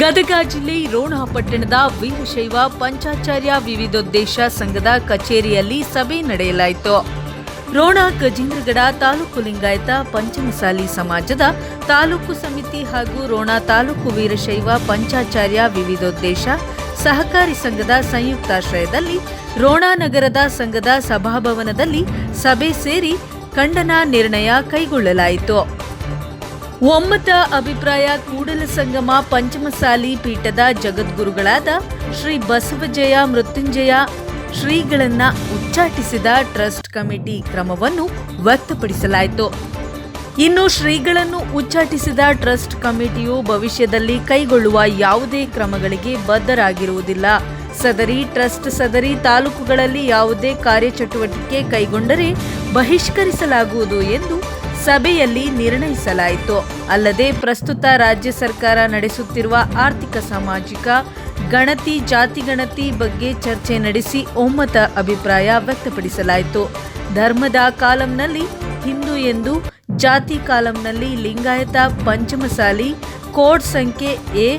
ಗದಗ ಜಿಲ್ಲೆ ರೋಣ ಪಟ್ಟಣದ ವೀರಶೈವ ಪಂಚಾಚಾರ್ಯ ವಿವಿಧೋದ್ದೇಶ ಸಂಘದ ಕಚೇರಿಯಲ್ಲಿ ಸಭೆ ನಡೆಯಲಾಯಿತು. ರೋಣ ಗಜೇಂದ್ರಗಡ ತಾಲೂಕು ಲಿಂಗಾಯತ ಪಂಚಮಸಾಲಿ ಸಮಾಜದ ತಾಲೂಕು ಸಮಿತಿ ಹಾಗೂ ರೋಣ ತಾಲೂಕು ವೀರಶೈವ ಪಂಚಾಚಾರ್ಯ ವಿವಿಧೋದ್ದೇಶ ಸಹಕಾರಿ ಸಂಘದ ಸಂಯುಕ್ತಾಶ್ರಯದಲ್ಲಿ ರೋಣ ನಗರದ ಸಂಘದ ಸಭಾಭವನದಲ್ಲಿ ಸಭೆ ಸೇರಿ ಖಂಡನಾ ನಿರ್ಣಯ ಕೈಗೊಳ್ಳಲಾಯಿತು. ಒಮ್ಮತ ಅಭಿಪ್ರಾಯ ಕೂಡಲ ಸಂಗಮ ಪಂಚಮಸಾಲಿ ಪೀಠದ ಜಗದ್ಗುರುಗಳಾದ ಶ್ರೀ ಬಸವಜಯ ಮೃತ್ಯುಂಜಯ ಶ್ರೀಗಳನ್ನ ಉಚ್ಚಾಟಿಸಿದ ಟ್ರಸ್ಟ್ ಕಮಿಟಿ ಕ್ರಮವನ್ನು ವ್ಯಕ್ತಪಡಿಸಲಾಯಿತು. ಇನ್ನು ಶ್ರೀಗಳನ್ನು ಉಚ್ಚಾಟಿಸಿದ ಟ್ರಸ್ಟ್ ಕಮಿಟಿಯು ಭವಿಷ್ಯದಲ್ಲಿ ಕೈಗೊಳ್ಳುವ ಯಾವುದೇ ಕ್ರಮಗಳಿಗೆ ಬದ್ಧರಾಗಿರುವುದಿಲ್ಲ. ಸದರಿ, ಟ್ರಸ್ಟ್ ಸದರಿ ತಾಲೂಕುಗಳಲ್ಲಿ ಯಾವುದೇ ಕಾರ್ಯಚಟುವಟಿಕೆ ಕೈಗೊಂಡರೆ ಬಹಿಷ್ಕರಿಸಲಾಗುವುದು ಎಂದು ಸಭೆಯಲ್ಲಿ ನಿರ್ಣಯಿಸಲಾಯಿತು. ಅಲ್ಲದೆ ಪ್ರಸ್ತುತ ರಾಜ್ಯ ಸರ್ಕಾರ ನಡೆಸುತ್ತಿರುವ ಆರ್ಥಿಕ, ಸಾಮಾಜಿಕ, ಗಣತಿ ಜಾತಿ ಗಣತಿ ಬಗ್ಗೆ ಚರ್ಚೆ ನಡೆಸಿ ಒಮ್ಮತ ಅಭಿಪ್ರಾಯ ವ್ಯಕ್ತಪಡಿಸಲಾಯಿತು. ಧರ್ಮದ ಕಾಲಂನಲ್ಲಿ, ಹಿಂದೂ ಎಂದು ಜಾತಿ ಕಾಲಂನಲ್ಲಿ ಲಿಂಗಾಯತ ಪಂಚಮಸಾಲಿ ಕೋಡ್ ಸಂಖ್ಯೆ ಎ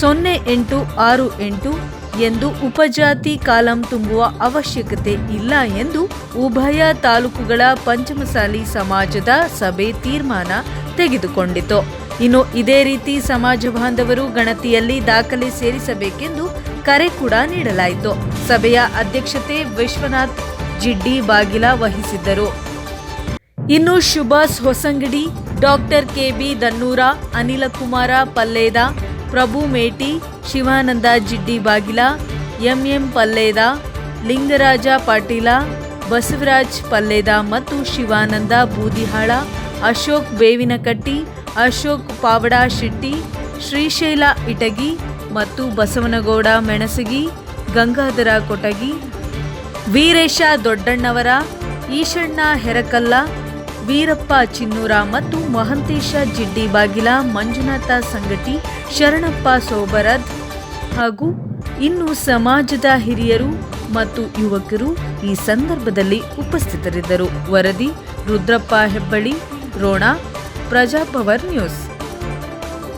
ಸೊನ್ನೆ ಎಂಟು ಆರು ಎಂಟು ಎಂದು ಉಪಜಾತಿ ಕಾಲಂ ತುಂಬುವ ಅವಶ್ಯಕತೆ ಇಲ್ಲ ಎಂದು ಉಭಯ ತಾಲೂಕುಗಳ ಪಂಚಮಸಾಲಿ ಸಮಾಜದ ಸಭೆ ತೀರ್ಮಾನ ತೆಗೆದುಕೊಂಡಿತು. ಇನ್ನು ಇದೇ ರೀತಿ ಸಮಾಜ ಬಾಂಧವರು ಗಣತಿಯಲ್ಲಿ ದಾಖಲೆ ಸೇರಿಸಬೇಕೆಂದು ಕರೆ ಕೂಡ ನೀಡಲಾಯಿತು. ಸಭೆಯ ಅಧ್ಯಕ್ಷತೆ ವಿಶ್ವನಾಥ್ ಜಿಡ್ಡಿ ಬಾಗಿಲ ವಹಿಸಿದ್ದರು. ಇನ್ನು Subhash Hosangadi, doctor KB Dannur Anilkumar Palled Prabhu Meti, Shivanand Jiddi Bagila, MM Palled, Lingaraj Patil, Basavaraj Palled ಮತ್ತು ಶಿವಾನಂದ ಬೂದಿಹಾಳ, ಅಶೋಕ್ ಬೇವಿನಕಟ್ಟಿ, ಅಶೋಕ್ ಪಾವಡ ಶೆಟ್ಟಿ, ಶ್ರೀಶೈಲ ಇಟಗಿ ಮತ್ತು ಬಸವನಗೌಡ ಮೆಣಸಗಿ, ಗಂಗಾಧರ ಕೊಟಗಿ, ವೀರೇಶ ದೊಡ್ಡಣ್ಣವರ, ಈಶಣ್ಣ ಹೆರಕಲ್ಲ ವೀರಪ್ಪ ಚಿನ್ನೂರ ಮತ್ತು ಮಹಂತೇಶ ಜಿಡ್ಡಿ ಬಾಗಿಲ ಮಂಜುನಾಥ ಸಂಗಟಿ, ಶರಣಪ್ಪ ಸೋಬರದ್ ಹಾಗೂ ಇನ್ನು ಸಮಾಜದ ಹಿರಿಯರು ಮತ್ತು ಯುವಕರು ಈ ಸಂದರ್ಭದಲ್ಲಿ ಉಪಸ್ಥಿತರಿದ್ದರು. ವರದಿ ರುದ್ರಪ್ಪ ಹೆಬ್ಬಳ್ಳಿ, ರೋಣ, ಪ್ರಜಾಪವರ್ ನ್ಯೂಸ್.